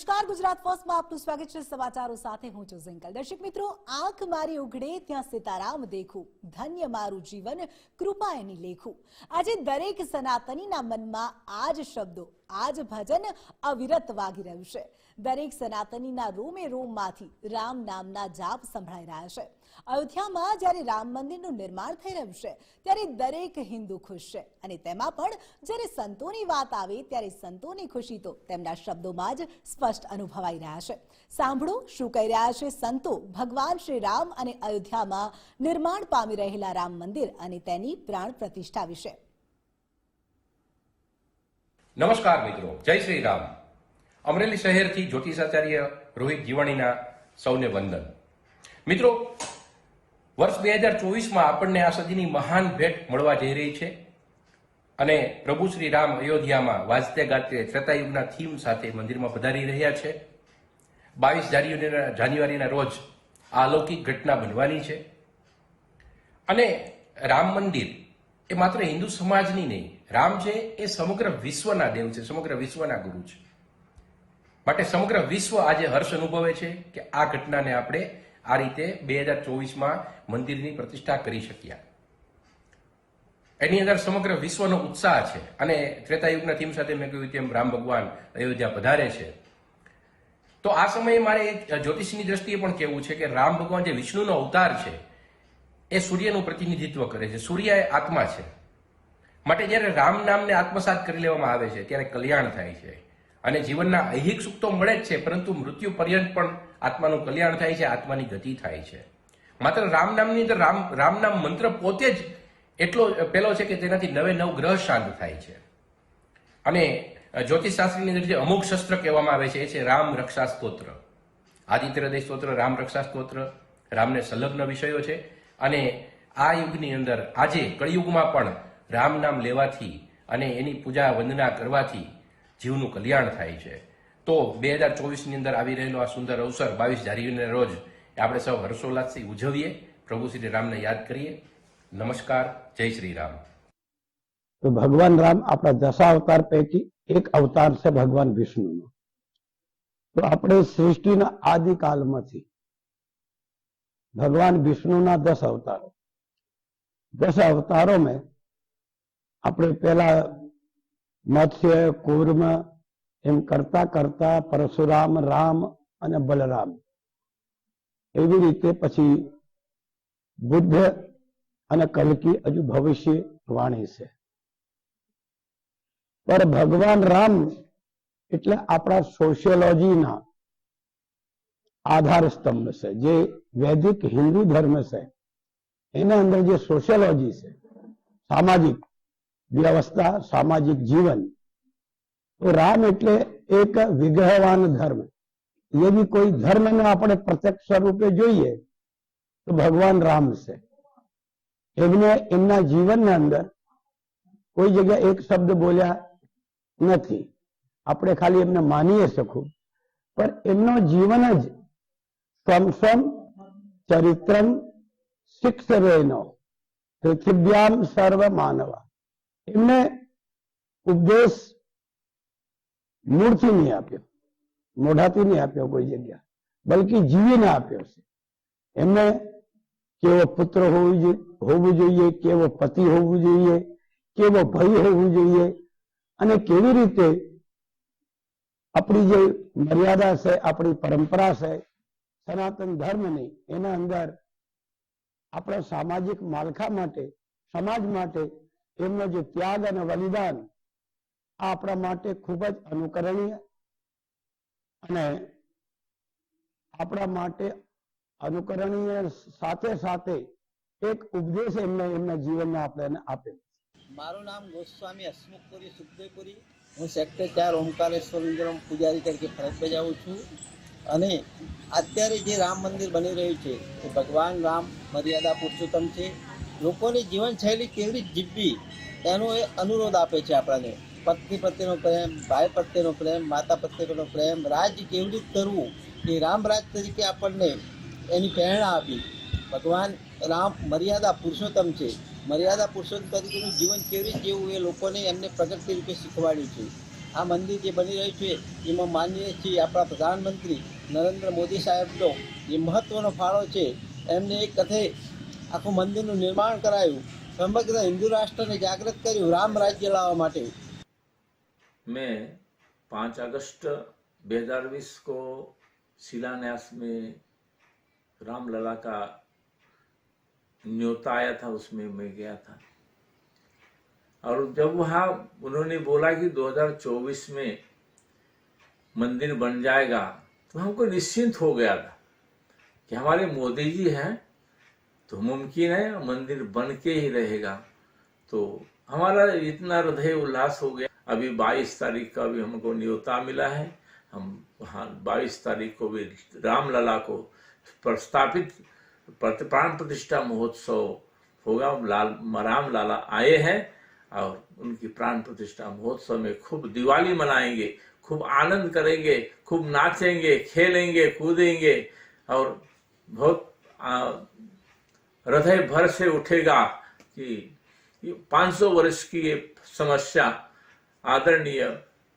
નમસ્કાર, ગુજરાત ફર્સ્ટમાં આપનું સ્વાગત છે સમાચારો સાથે હું છું ઝિંકલ. દર્શક મિત્રો, આંખ મારી ઉઘડે ત્યાં સીતારામ દેખું, ધન્ય મારું જીવન કૃપા એની લેખું. આજે દરેક સનાતનીના મનમાં આ જ શબ્દો આ જ ભજન અવિરત વાગી રહ્યું છે. દરેક સનાતનીના રોમે રોમમાંથી રામ નામના જાપ સંભળાઈ રહ્યા છે. અયોધ્યામાં જ્યારે રામ મંદિરનું નિર્માણ થઈ રહ્યું છે, ત્યારે દરેક હિન્દુ ખુશ છે. અને તેમાં પણ જ્યારે સંતોની વાત આવે, ત્યારે સંતોની ખુશી તો તેમના શબ્દોમાં જ સ્પષ્ટ અનુભવાઈ રહ્યા છે. સાંભળો શું કહી રહ્યા છે સંતો. ભગવાન શ્રી રામ અને અયોધ્યામાં નિર્માણ પામી રહેલા રામ મંદિર અને તેની પ્રાણ પ્રતિષ્ઠા વિશે. નમસ્કાર મિત્રો. જય શ્રી રામ. અમરેલી શહેરથી જ્યોતિષાચાર્ય રોહિત જીવાણીના સૌને વંદન. મિત્રો વર્ષ બે હજાર ચોવીસમાં આપણને આ સદીની મહાન ભેટ મળવા જઈ રહી છે. અને પ્રભુ શ્રી રામ અયોધ્યામાં વાજતે ગાજતે ત્રેતાયુગના થીમ સાથે મંદિરમાં પધારી રહ્યા છે. બાવીસ જાન્યુઆરીના જાન્યુઆરીના રોજ આ અલૌકિક ઘટના બનવાની છે. અને રામ મંદિર એ માત્ર હિન્દુ સમાજની નહીં, રામ છે એ સમગ્ર વિશ્વના દેવ છે, સમગ્ર વિશ્વના ગુરુ છે. માટે સમગ્ર વિશ્વ આજે હર્ષ અનુભવે છે કે આ ઘટનાને આપણે આ રીતે બે હજાર ચોવીસમાં મંદિરની પ્રતિષ્ઠા કરી શક્યા. એની અંદર સમગ્ર વિશ્વનો ઉત્સાહ છે. અને ત્રેતાયુગના થીમ સાથે મેં કહ્યું તેમ રામ ભગવાન અયોધ્યા પધારે છે. તો આ સમયે મારે જ્યોતિષની દ્રષ્ટિએ પણ કહેવું છે કે રામ ભગવાન જે વિષ્ણુનો અવતાર છે, એ સૂર્યનું પ્રતિનિધિત્વ કરે છે. સૂર્ય એ આત્મા છે. માટે જ્યારે રામ નામને આત્મસાત કરી લેવામાં આવે છે, ત્યારે કલ્યાણ થાય છે. અને જીવનના ઐહિક સુખ તો મળે જ છે, પરંતુ મૃત્યુ પર્યંત પણ આત્માનું કલ્યાણ થાય છે, આત્માની ગતિ થાય છે. માત્ર રામ નામની અંદર રામ રામ નામ મંત્ર પોતે જ એટલો પેલો છે કે તેનાથી નવે નવ ગ્રહ શાંત થાય છે. અને જ્યોતિષ શાસ્ત્રની અંદર જે અમુક શસ્ત્ર કહેવામાં આવે છે, એ છે રામ રક્ષા સ્તોત્ર. આદિત્ય હૃદય સ્તોત્ર, રામ રક્ષા સ્તોત્ર, રામને સંલગ્ન વિષયો છે. અને આ યુગની અંદર આજે કળિયુગમાં પણ રામ નામ લેવાથી અને એની પૂજા વંદના કરવાથી જીવનું કલ્યાણ થાય છે. તો બે હજાર ચોવીસની અંદર આવી રહેલો આ સુંદર અવસર બાવીસ જાન્યુઆરીને રોજ આપણે સૌ હર્ષોલ્લાસથી ઉજવીએ. પ્રભુ શ્રી રામને યાદ કરીએ. નમસ્કાર. જય શ્રી રામ. તો ભગવાન રામ આપણા દશા અવતાર પૈકી એક અવતાર છે ભગવાન વિષ્ણુનો. તો આપણે સૃષ્ટિના આદિકાલમાંથી ભગવાન વિષ્ણુના દસ અવતારો. દસ અવતારો મેં આપણે પેલા મત્સ્ય કુર્મ એમ કરતા કરતા પરશુરામ, રામ અને બલરામ. એવી રીતે પછી બુદ્ધ અને કલકી હજુ ભવિષ્ય વાણી છે. પણ ભગવાન રામ એટલે આપણા સોશિયોલોજીના આધાર સ્તંભ છે, જે વૈદિક હિન્દુ ધર્મ છે. એના અંદર જે સોશિયોલોજી છે, સામાજિક વ્યવસ્થા સામાજિક જીવન. તો રામ એટલે એક વિગ્રહવાન ધર્મ. એવી કોઈ ધર્મને આપણે પ્રત્યક્ષ સ્વરૂપે જોઈએ, તો ભગવાન રામ છે. એમને એમના જીવનની અંદર કોઈ જગ્યા એક શબ્દ બોલ્યા નથી. આપણે ખાલી એમને માનીએ શકું. પણ એમનો જીવન જ સ્વમ ચરિત્રમ શિક્ષરેનો પૃથિવ્યામ સર્વ માનવા. એમને ઉપદેશ મૂળથી નહીં આપ્યો. મોઢાથી નહીં આપ્યો કોઈ જગ્યા. બલકી જીવીને આપ્યો છે. એમને કેવો પુત્ર હોવું જોઈએ હોવું જોઈએ, કેવો પતિ હોવું જોઈએ, કેવો ભય હોવું જોઈએ અને કેવી રીતે આપણી જે મર્યાદા છે, આપણી પરંપરા છે, સનાતન ધર્મની, એના અંદર આપણા સામાજિક માળખા માટે, સમાજ માટે એમનો જે ત્યાગ અને બલિદાન આપણા માટે ખૂબ જ અનુકરણીય અને આપણા માટે અનુકરણીય સાથે સાથે એક ઉપદેશ એમને એમના જીવનમાં આપણે આપે મારું નામ ગોસ્વામી હસમુખપુરી, સુખદેવપુરી. હું સેક્ટર ચાર ઓમકારેશ્વર મંદિરમાં પૂજારી તરીકે ફરજ બજાવું છું. અને અત્યારે જે રામ મંદિર બની રહ્યું છે, એ ભગવાન રામ મર્યાદા પુરુષોત્તમ છે. લોકોની જીવનશૈલી કેવી જીવવી એનો એ અનુરોધ આપે છે આપણને. પત્ની પ્રત્યેનો પ્રેમ, ભાઈ પ્રત્યેનો પ્રેમ, માતા પ્રત્યેનો પ્રેમ, રાજ કેવી રીતે કરવું, એ રામ રાજ તરીકે આપણને એની પ્રેરણા આપી. ભગવાન રામ મર્યાદા પુરુષોત્તમ છે. મર્યાદા પુરુષોત્તમ તરીકેનું જીવન કેવી રીતે જીવવું એ લોકોને એમને પ્રગતિ રૂપે શીખવાડ્યું છે. આ મંદિર જે બની રહ્યું છે, એમાં માનીએ છીએ આપણા પ્રધાનમંત્રી નરેન્દ્ર મોદી સાહેબનો જે મહત્ત્વનો ફાળો છે, એમને એક કથે આખું મંદિરનું નિર્માણ કરાયું સમગ્ર હિન્દુ રાષ્ટ્રને જાગૃત કર્યું રામ રાજ્ય લાવવા માટે मैं पाँच अगस्त 2020 को शिलान्यास में रामलला का न्योता आया था उसमें मैं गया था और जब वहाँ उन्होंने बोला कि 2024 में मंदिर बन जाएगा तो हमको निश्चिंत हो गया था कि हमारे मोदी जी हैं तो मुमकिन है मंदिर बन के ही रहेगा। तो हमारा इतना हृदय उल्लास हो गया। अभी 22 तारीख का भी हमको न्योता मिला है। हम वहाँ 22 तारीख को भी रामलला को प्रस्तापित प्राण प्रतिष्ठा महोत्सव होगा। लाल राम लाला आए हैं और उनकी प्राण प्रतिष्ठा महोत्सव में खूब दिवाली मनाएँगे, खूब आनंद करेंगे, खूब नाचेंगे, खेलेंगे, कूदेंगे और बहुत हृदय भर से उठेगा कि ये 500 वर्ष की ये समस्या आदरणीय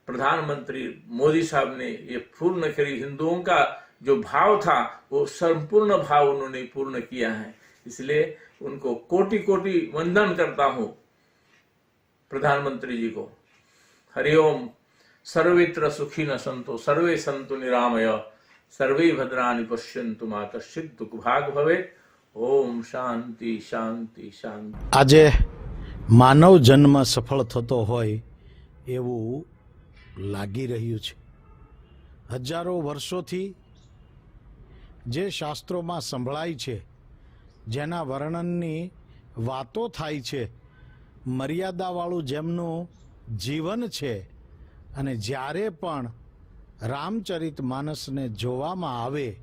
प्रधानमंत्री मोदी साहब ने ये पूर्ण करी। हिंदुओं का जो भाव था, वो संपूर्ण भाव उन्होंने पूर्ण किया है। इसलिए उनको कोटि कोटि वंदन करता हूँ प्रधानमंत्री जी को। हरिओम, सर्वित्र सुखी न संतो, सर्वे संतु निरामय, सर्वे भद्राणि पश्यन्तु मा कश्चित् दुःख भाग भवे ઓમ શાંતિ શાંતિ શાંતિ. આજે માનવ જન્મ સફળ થતો હોય એવું લાગી રહ્યું છે. હજારો વર્ષોથી જે શાસ્ત્રોમાં સંભળાય છે, જેના વર્ણનની વાતો થાય છે, મર્યાદાવાળું જેમનું જીવન છે, અને જ્યારે પણ રામચરિત માનસને જોવામાં આવે,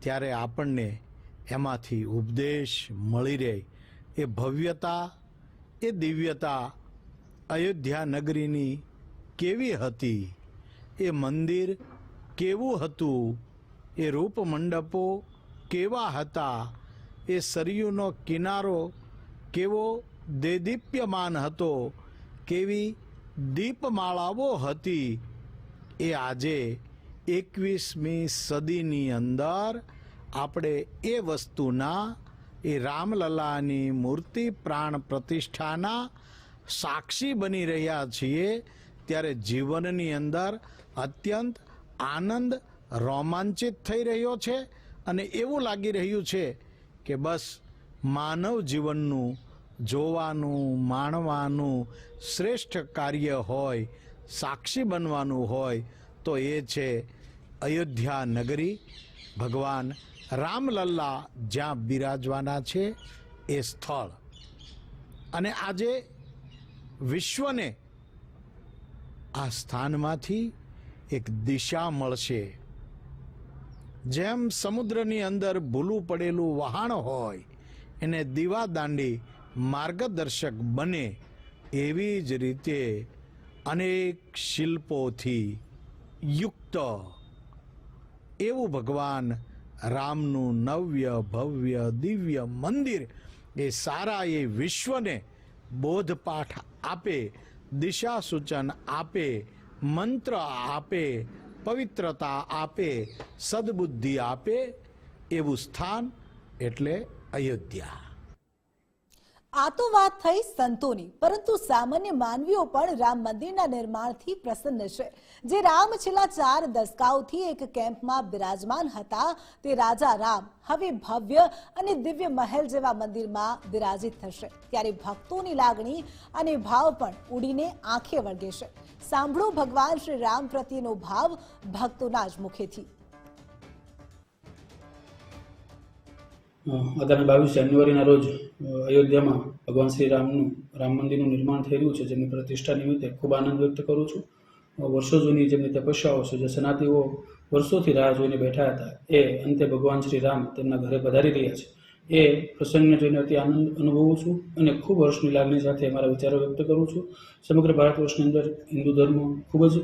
ત્યારે આપણને એમાંથી ઉપદેશ મળી રહે. એ ભવ્યતા, એ દિવ્યતા અયોધ્યા નગરીની કેવી હતી? એ મંદિર કેવું હતું? એ રૂપ મંડપો કેવા હતા? એ સરયુનો કિનારો કેવો દેદીપ્યમાન હતો? કેવી દીપમાળાઓ હતી? એ આજે એકવીસમી સદીની અંદર આપણે એ વસ્તુના, એ રામલલાની મૂર્તિ પ્રાણ પ્રતિષ્ઠાના સાક્ષી બની રહ્યા છીએ ત્યારે જીવનની અંદર અત્યંત આનંદ રોમાંચિત થઈ રહ્યો છે અને એવું લાગી રહ્યું છે કે બસ માનવ જીવનનું જોવાનું, માણવાનું શ્રેષ્ઠ કાર્ય હોય, સાક્ષી બનવાનું હોય તો એ છે અયોધ્યા નગરી. ભગવાન રામલલ્લા જ્યાં બિરાજવાના છે એ સ્થળ. અને આજે વિશ્વને આ સ્થાનમાંથી એક દિશા મળશે. જેમ સમુદ્રની અંદર ભૂલું પડેલું વહાણ હોય, એને દીવા દાંડી માર્ગદર્શક બને એવી જ રીતે અનેક શિલ્પોથી યુક્ત. એવું ભગવાન રામનું નવ્ય, ભવ્ય, દિવ્ય મંદિર એ સારા એ વિશ્વને બોધપાઠ આપે દિશા સૂચન આપે, મંત્ર આપે, પવિત્રતા આપે, સદબુદ્ધિ આપે એવું સ્થાન એટલે અયોધ્યા. આ તો વાત થઈ સંતોની, પરંતુ સામાન્ય માનવીઓ પણ રામ મંદિરના નિર્માણથી પ્રસન્ન છે. જે રામ છેલ્લા ચાર દસકાઓથી એક કેમ્પમાં બિરાજમાન હતા, તે રાજા રામ, હવે ભવ્ય અને દિવ્ય મહેલ જેવા મંદિરમાં બિરાજિત થશે. ત્યારે ભક્તોની લાગણી અને ભાવ પણ ઉડીને આંખે વળગે છે. સાંભળો ભગવાન શ્રી રામ પ્રત્યેનો ભાવ ભક્તોના જ મુખેથી. આગામી બાવીસ જાન્યુઆરીના રોજ અયોધ્યામાં ભગવાન શ્રી રામનું, રામ મંદિરનું નિર્માણ થઈ રહ્યું છે જેની પ્રતિષ્ઠા નિમિત્તે ખૂબ આનંદ વ્યક્ત કરું છું. વર્ષો જૂની જેમની તપસ્યાઓ છે, જે સનાતીઓ વર્ષોથી રાહ જોઈને બેઠા હતા, એ અંતે ભગવાન શ્રી રામ તેમના ઘરે પધારી રહ્યા છે. એ પ્રસંગને જોઈને અતિ આનંદ અનુભવું છું અને ખૂબ હર્ષની લાગણી સાથે મારા વિચારો વ્યક્ત કરું છું. સમગ્ર ભારત વર્ષની અંદર હિન્દુ ધર્મ ખૂબ જ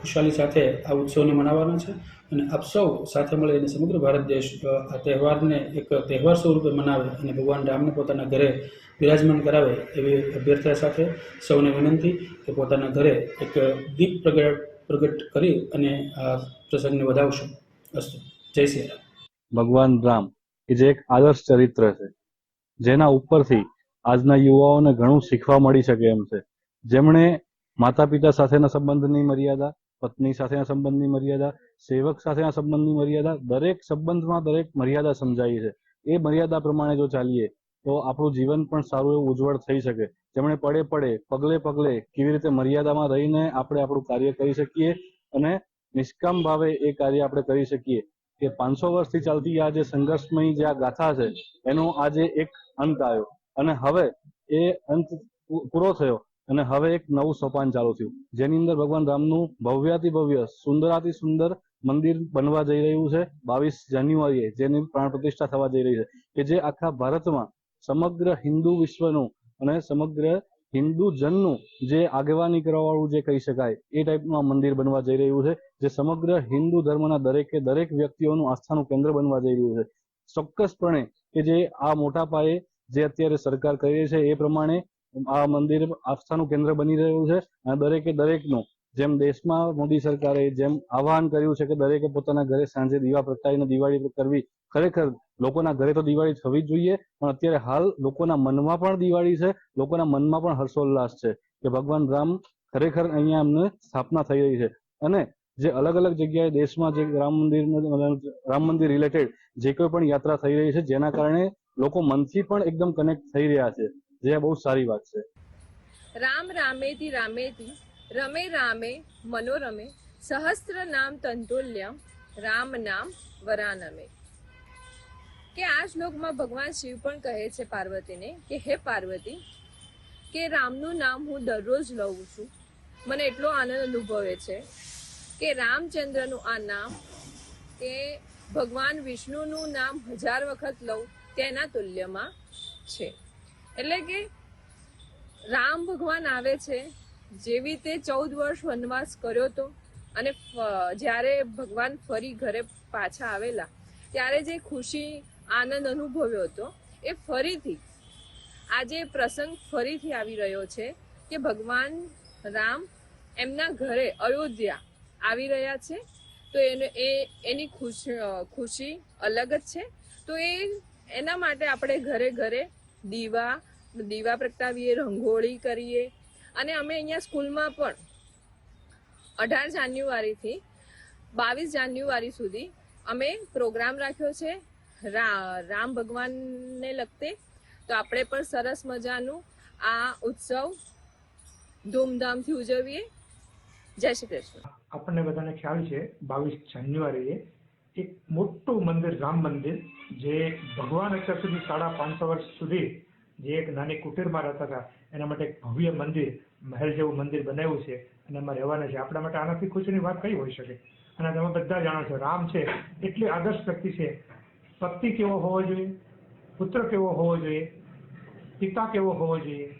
ખુશાલી સાથે આ ઉત્સવને મનાવવાના છે અને આપ સૌ સાથે મળીને સમગ્ર ભારત દેશ આ તહેવારને એક તહેવાર સ્વરૂપે મનાવે અને ભગવાન રામને પોતાના ઘરે બિરાજમાન કરાવે એવી અભ્યર્થના સાથે સૌને વિનંતી કે પોતાના ઘરે એક દીપ પ્રગટ પ્રગટ કરી અને આ પ્રસંગને વધાવશો. અસ્તુ. જય શ્રી રામ. ભગવાન રામ. કે જે એક આદર્શ ચરિત્ર છે, જેના ઉપરથી આજના યુવાઓને ઘણું શીખવા મળી શકે એમ છે. જેમણે માતા પિતા સાથેના સંબંધની મર્યાદા, પત્ની સાથેના સંબંધની મર્યાદા, સેવક સાથેના સંબંધની મર્યાદા, દરેક સંબંધમાં દરેક મર્યાદા સમજાવી છે. એ મર્યાદા પ્રમાણે જો ચાલીએ, તો આપણું જીવન પણ સારું એવું ઉજ્જવળ થઈ શકે. જેમણે પડે પડે, પગલે પગલે કેવી રીતે મર્યાદામાં રહીને આપણે આપણું કાર્ય કરી શકીએ અને નિષ્કામ ભાવે એ કાર્ય આપણે કરી શકીએ કે પાંચસો વર્ષથી ચાલતી આ જે સંઘર્ષમય જે આ ગાથા છે, એનો આજે એક અંત આવ્યો. અને હવે એ અંત પૂરો થયો અને હવે એક નવું સોપાન ચાલુ થયું. જેની અંદર ભગવાન રામનું ભવ્યાતિ ભવ્ય, સુંદરાતિ સુંદર મંદિર બનવા જઈ રહ્યું છે, બાવીસ જાન્યુઆરીએ, જેની પ્રાણ પ્રતિષ્ઠા થવા જઈ રહી છે. કે જે આખા ભારતમાં સમગ્ર હિન્દુ વિશ્વનું અને સમગ્ર હિન્દુ જનનું જે આગેવાની કરવા વાળું જે કહી શકાય, એ ટાઈપનું આ મંદિર બનવા જઈ રહ્યું છે, જે સમગ્ર હિન્દુ ધર્મના દરેકે દરેક વ્યક્તિઓનું આસ્થાનું કેન્દ્ર બનવા જઈ રહ્યું છે. ચોક્કસપણે કે જે આ મોટા પાયે જે અત્યારે સરકાર કરી રહી છે, એ પ્રમાણે આ મંદિર આસ્થાનું કેન્દ્ર બની રહ્યું છે અને દરેકે દરેકનું, જેમ દેશમાં મોદી સરકારે જેમ આહવાન કર્યું છે કે દરેકે પોતાના ઘરે સાંજે દીવા પ્રગટાવીને દિવાળી કરવી ખરેખર લોકોના ઘરે તો દિવાળી થવી જ જોઈએ, પણ અત્યારે હાલ લોકોના મનમાં પણ દિવાળી છે, લોકોના મનમાં પણ હર્ષોલ્લાસ છે કે ભગવાન રામ ખરેખર અહીંયા અમને સ્થાપના થઈ રહી છે. અને જે અલગ અલગ જગ્યાએ દેશમાં જે રામ મંદિર રામ મંદિર રિલેટેડ જે કોઈ પણ યાત્રા થઈ રહી છે, જેના કારણે લોકો મનથી પણ એકદમ કનેક્ટ થઈ રહ્યા છે. જે બહુ સારી વાત છે. રામ રામેથી રામેથી રમે રામે મનોરમે સહસ્ત્ર નામ તંતુલ્યમ, રામ નામ વરાનમે. કે આ શ્લોકમાં ભગવાન શિવ પણ કહે છે પાર્વતીને કે, હે પાર્વતી, કે રામનું નામ હું દરરોજ લઉં છું. મને એટલો આનંદ અનુભવે છે કે રામચંદ્રનું આ નામ, કે ભગવાન વિષ્ણુનું નામ હજાર વખત લઉં તેના તુલ્યમાં છે. એટલે કે રામ ભગવાન આવે છે, જેવી તે ચૌદ વર્ષ વનવાસ કર્યો હતો અને જ્યારે ભગવાન ફરી ઘરે પાછા આવેલા, ત્યારે જે ખુશી આનંદ અનુભવ્યો હતો. એ ફરીથી, આજે પ્રસંગ ફરીથી આવી રહ્યો છે કે ભગવાન રામ એમના ઘરે અયોધ્યા આવી રહ્યા છે. તો એને, એ, એની ખુશી ખુશી અલગ જ છે. તો એ, એના માટે આપણે ઘરે ઘરે દીવા દીવા પ્રગટાવીએ, રંગોળી કરીએ. અને અમે અહીંયા સ્કૂલમાં પણ અઢાર જાન્યુઆરીથી બાવીસ જાન્યુઆરી સુધી અમે પ્રોગ્રામ રાખ્યો છે. રામ ભગવાનને લગતે તો આપણે પણ સરસ મજાનું આ ઉત્સવ ધૂમધામથી ઉજવીએ. જય શ્રી કૃષ્ણ. આપણને બધાને ખ્યાલ છે, બાવીસ જાન્યુઆરીએ એક મોટું મંદિર, રામ મંદિર, જે ભગવાન અત્યાર સુધી સાડા પાંચસો વર્ષ સુધી જે એક નાની કુટીરમાં રહેતા હતા, એના માટે એક ભવ્ય મંદિર, મહેલ જેવું મંદિર બનાવ્યું છે અને એમાં રહેવાના છે. આપણા માટે આનાથી ખુશીની વાત કઈ હોઈ શકે? અને તમે બધા જાણો છો, રામ છે, એટલી આદર્શ વ્યક્તિ છે પતિ કેવો હોવો જોઈએ? પુત્ર કેવો હોવો જોઈએ? પિતા કેવો હોવો જોઈએ?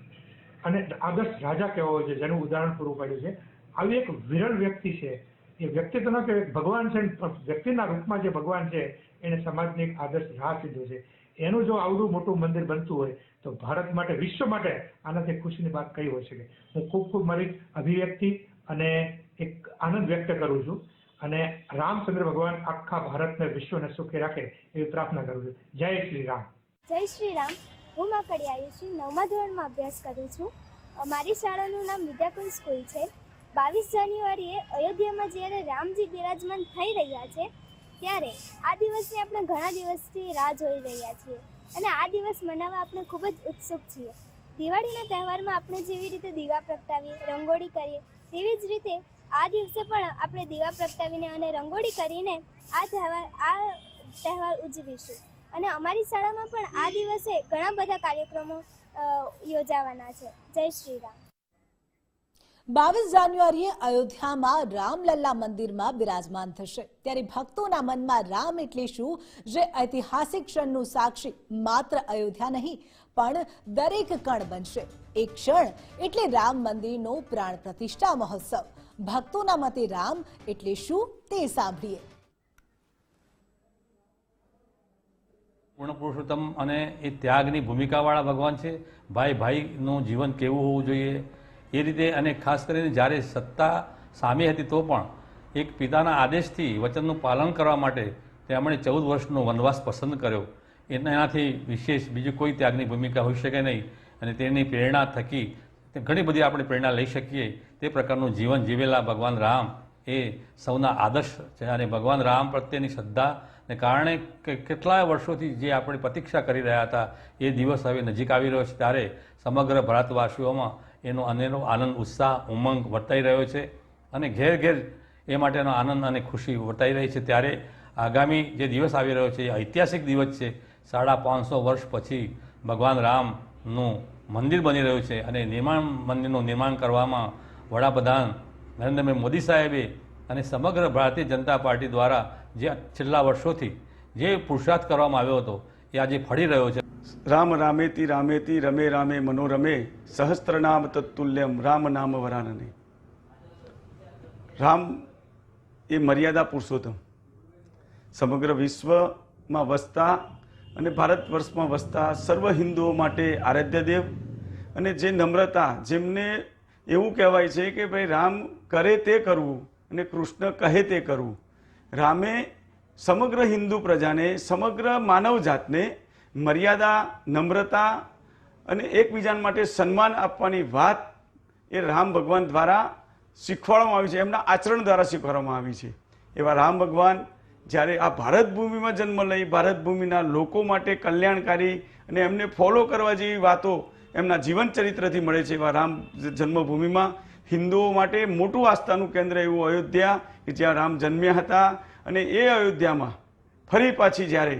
અને આદર્શ રાજા કેવો હોવો જોઈએ? જેનું ઉદાહરણ પૂરું પાડ્યું છે. આવી એક વિરળ વ્યક્તિ છે. એ વ્યક્તિ તો ભગવાન છે વ્યક્તિના રૂપમાં જે ભગવાન છે, એને સમાજને એક આદર્શ રાહ કીધો છે. એનું જો આવડું મોટું મંદિર બનતું હોય, તો ભારત માટે, વિશ્વ માટે આનાથી ખુશીની વાત કઈ હોઈ શકે? હું ખૂબ ખૂબ મારી અભિવ્યક્તિ અને એક આનંદ વ્યક્ત કરું છું. અને રામચંદ્ર ભગવાન આખા ભારતને વિશ્વને સુખી રાખે એવી પ્રાર્થના કરું છું. જય શ્રી રામ. જય શ્રી રામ. હું માકડી આયુષી નવમા ધોરણમાં અભ્યાસ કરું છું. અમારી મારી શાળાનું નામ વિદ્યાકુંજ સ્કૂલ છે. બાવીસ જાન્યુઆરીએ અયોધ્યામાં જ્યારે રામજી બિરાજમાન થઈ રહ્યા છે, ત્યારે આ દિવસની આપણે ઘણા દિવસથી રાહ જોઈ રહ્યા છીએ અને આ દિવસ મનાવવા આપણે ખૂબ જ ઉત્સુક છીએ. દિવાળીના તહેવારમાં આપણે જેવી રીતે દીવા પ્રગટાવીએ, રંગોળી કરીએ, તેવી જ રીતે આ દિવસે પણ આપણે દીવા પ્રગટાવીને અને રંગોળી કરીને આ તહેવાર આ તહેવાર ઉજવીશું. અને અમારી શાળામાં પણ આ દિવસે ઘણા બધા કાર્યક્રમો યોજાવાના છે. જય શ્રી રામ. બાવીસ જાન્યુઆરીએ અયોધ્યામાં રામલલ્લા મંદિરમાં બિરાજમાન થશે. ત્યારે ભક્તોના મનમાં રામ એટલે શું? જે ઐતિહાસિક ક્ષણનું સાક્ષી માત્ર અયોધ્યા નહીં, પણ દરેક કણ બનશે. એક ક્ષણ એટલે રામ મંદિરનો પ્રાણ પ્રતિષ્ઠા મહોત્સવ. ભક્તોના મતે રામ એટલે શું તે સાંભળીએ. પૂર્ણ પુરુષોત્તમ અને એ ત્યાગની ભૂમિકાવાળા ભગવાન છે. ભાઈ ભાઈનું જીવન કેવું હોવું જોઈએ? એ રીતે અને ખાસ કરીને જ્યારે સત્તા સામે હતી તો પણ એક પિતાના આદેશથી વચનનું પાલન કરવા માટે તેમણે ચૌદ વર્ષનો વનવાસ પસંદ કર્યો. એનાથી વિશેષ બીજું કોઈ ત્યાગની ભૂમિકા હોઈ શકે નહીં અને તેની પ્રેરણા થકી તે ઘણી બધી આપણે પ્રેરણા લઈ શકીએ. તે પ્રકારનું જીવન જીવેલા ભગવાન રામ એ સૌના આદર્શ છે અને ભગવાન રામ પ્રત્યેની શ્રદ્ધાને કારણે કે કેટલાય વર્ષોથી જે આપણે પ્રતીક્ષા કરી રહ્યા હતા, એ દિવસ હવે નજીક આવી રહ્યો છે. ત્યારે સમગ્ર ભારતવાસીઓમાં એનો અનેરો આનંદ, ઉત્સાહ, ઉમંગ વર્તાઈ રહ્યો છે અને ઘેર ઘેર એ માટેનો આનંદ અને ખુશી વર્તાઈ રહી છે. ત્યારે આગામી જે દિવસ આવી રહ્યો છે, એ ઐતિહાસિક દિવસ છે. સાડા પાંચસો વર્ષ પછી ભગવાન રામનું મંદિર બની રહ્યું છે અને નિર્માણ મંદિરનું નિર્માણ કરવામાં વડાપ્રધાન નરેન્દ્રભાઈ મોદી સાહેબે અને સમગ્ર ભારતીય જનતા પાર્ટી દ્વારા જે છેલ્લા વર્ષોથી જે પુરુષાર્થ કરવામાં આવ્યો હતો, એ આજે ફળી રહ્યો છે. રામ રામેતી રામેતી રમે રામે મનોરમે સહસ્ત્ર નામ તત્તુલ્યમ, રામ નામ વરાનને. રામ એ મર્યાદા પુરુષોત્તમ. સમગ્ર વિશ્વમાં વસતા અને ભારત વર્ષમાં વસતા સર્વ હિન્દુઓ માટે આરાધ્ય દેવ અને જે નમ્રતા જેમને એવું કહેવાય છે કે ભાઈ રામ કરે તે કરવું અને કૃષ્ણ કહે તે કરવું. રામે સમગ્ર હિન્દુ પ્રજાને, સમગ્ર માનવ જાતને મર્યાદા, નમ્રતા અને એકબીજા માટે સન્માન આપવાની વાત એ રામ ભગવાન દ્વારા શીખવાડવામાં આવી છે, એમના આચરણ દ્વારા શીખવાડવામાં આવી છે. એવા રામ ભગવાન જ્યારે આ ભારત ભૂમિમાં જન્મ લઈ ભારત ભૂમિના લોકો માટે કલ્યાણકારી અને એમને ફોલો કરવા જેવી વાતો એમના જીવન ચરિત્રથી મળે છે એવા રામ જન્મભૂમિમાં હિન્દુઓ માટે મોટું આસ્થાનું કેન્દ્ર એવું અયોધ્યા કે જ્યાં રામ જન્મ્યા હતા અને એ અયોધ્યામાં ફરી પાછી જ્યારે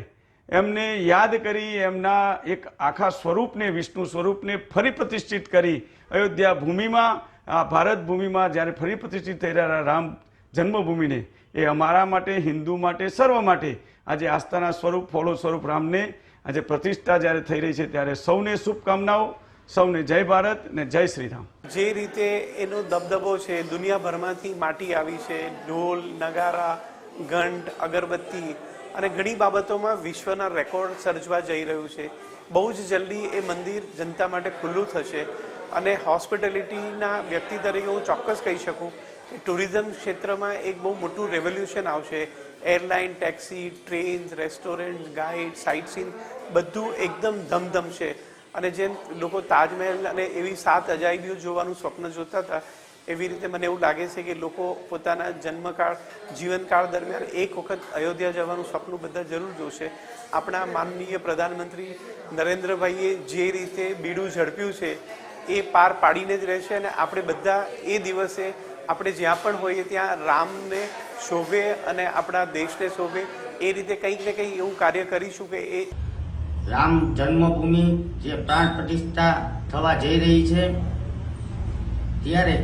એમને યાદ કરી એમના એક આખા સ્વરૂપને, વિષ્ણુ સ્વરૂપને ફરી પ્રતિષ્ઠિત કરી અયોધ્યા ભૂમિમાં, આ ભારત ભૂમિમાં જ્યારે ફરી પ્રતિષ્ઠિત થઈ રહ્યા રામ જન્મભૂમિને એ અમારા માટે, હિન્દુ માટે, સર્વ માટે આજે આસ્થાના સ્વરૂપ ફોળો સ્વરૂપ રામને આજે પ્રતિષ્ઠા જ્યારે થઈ રહી છે ત્યારે સૌને શુભકામનાઓ, સૌને જય ભારત ને જય શ્રી રામ જે રીતે એનો દબદબો છે, દુનિયાભરમાંથી માટી આવી છે, ઢોલ, નગારા ઘંટ અગરબત્તી અને ઘણી બાબતોમાં વિશ્વના રેકોર્ડ સર્જવા જઈ રહ્યું છે. બહુ જ જલ્દી એ મંદિર જનતા માટે ખુલ્લું થશે અને હોસ્પિટાલિટીના વ્યક્તિ તરીકે હું ચોક્કસ કહી શકું ટુરિઝમ ક્ષેત્રમાં એક બહુ મોટું રેવોલ્યુશન આવશે. Airline taxi trains restaurant guide sight seen બધું એકદમ ધમધમ છે અને જેમ લોકો તાજમહેલ અને એવી સાત અજાયબીઓ જોવાનું સ્વપ્ન જોતા હતા, એવી રીતે મને એવું લાગે છે કે લોકો પોતાના જન્મકાળ, જીવનકાળ દરમિયાન એક વખત અયોધ્યા જવાનું સપનું બધા જરૂર જોશે. આપણા માનનીય પ્રધાનમંત્રી નરેન્દ્રભાઈએ જે રીતે બીડું ઝડપ્યું છે, એ પાર પાડીને જ રહેશે અને આપણે બધા એ દિવસે આપણે જ્યાં પણ હોઈએ ત્યાં રામને શોભે અને આપણા દેશને શોભે. એ રીતે કંઈક ને કંઈક એવું કાર્ય કરીશું કે એ રામ જન્મભૂમિ જે પ્રાણ પ્રતિષ્ઠા થવા જઈ રહી છે, ત્યારે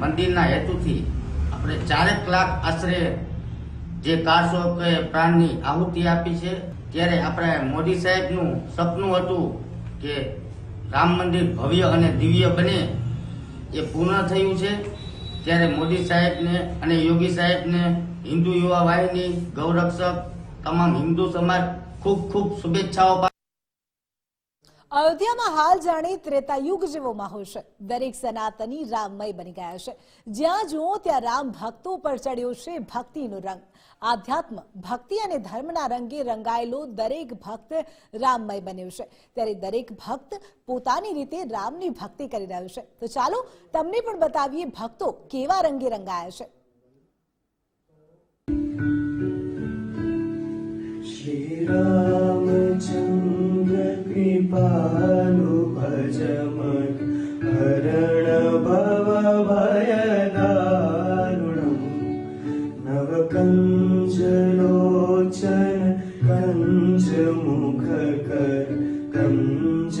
મંદિરના હેતુથી આપણે ચારેક લાખ આશરે જે કારસો કે પ્રાણની આહુતિ આપી છે, ત્યારે આપણે મોદી સાહેબનું સપનું હતું કે રામ મંદિર ભવ્ય અને દિવ્ય બને, એ પૂર્ણ થયું છે. ત્યારે મોદી સાહેબને અને યોગી સાહેબને હિન્દુ યુવા વાહિની ગૌરક્ષક, તમામ હિન્દુ સમાજ ખૂબ ખૂબ શુભેચ્છાઓ અયોધ્યામાં હાલ જાણે ત્રેતાયુગ જેવો માહોલ છે. દરેક સનાતની રામમય બની ગયા છે. જ્યાં જુઓ ત્યાં રામ ભક્તો પર ચડ્યો છે ભક્તિનો રંગ. આધ્યાત્મ, ભક્તિ અને ધર્મના રંગે રંગાયેલો દરેક ભક્ત રામમય બન્યો છે. ત્યારે દરેક ભક્ત પોતાની રીતે રામની ભક્તિ કરી રહ્યો છે. તો ચાલો તમને પણ બતાવીએ ભક્તો કેવા રંગે રંગાયા છે. શ્રી पानुभजमन् हरणभवभयदारुणम् नवकञ्जलोचन कञ्जमुखकर कञ्जपदकञ्जा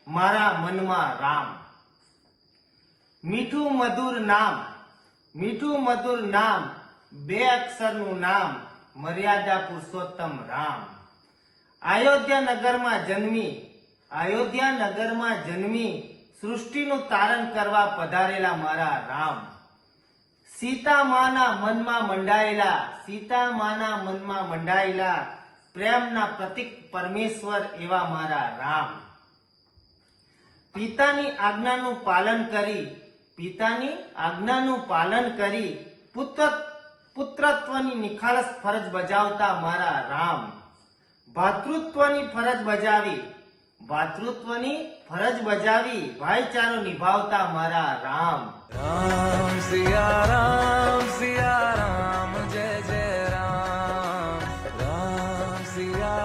મારા મનમાં રામ. મીઠું મધુર નામ, મીઠું મધુર નામ, બે અક્ષરનું નામ, મર્યાદા પુરુષોત્તમ રામ. અયોધ્યા નગરમાં જન્મી અયોધ્યા નગરમાં જન્મી સૃષ્ટિનું તારણ કરવા પધારેલા મારા રામ. સીતા માના મનમાં મંડાયેલા સીતા માના મનમાં મંડાયેલા પ્રેમના પ્રતિક પરમેશ્વર એવા મારા રામ. પિતાની આજ્ઞાનું પાલન કરી પિતાની આજ્ઞાનું પાલન કરી પુત્ર પુત્રત્વની નિખાલસ ફરજ બજાવતા મારા રામ. ભાતૃત્વની ફરજ બજાવી ભાતૃત્વની ફરજ બજાવી ભાઈચારો નિભાવતા મારા રામ. રામ Siya રામ Siya રામ જય જય રામ. Ram, Siya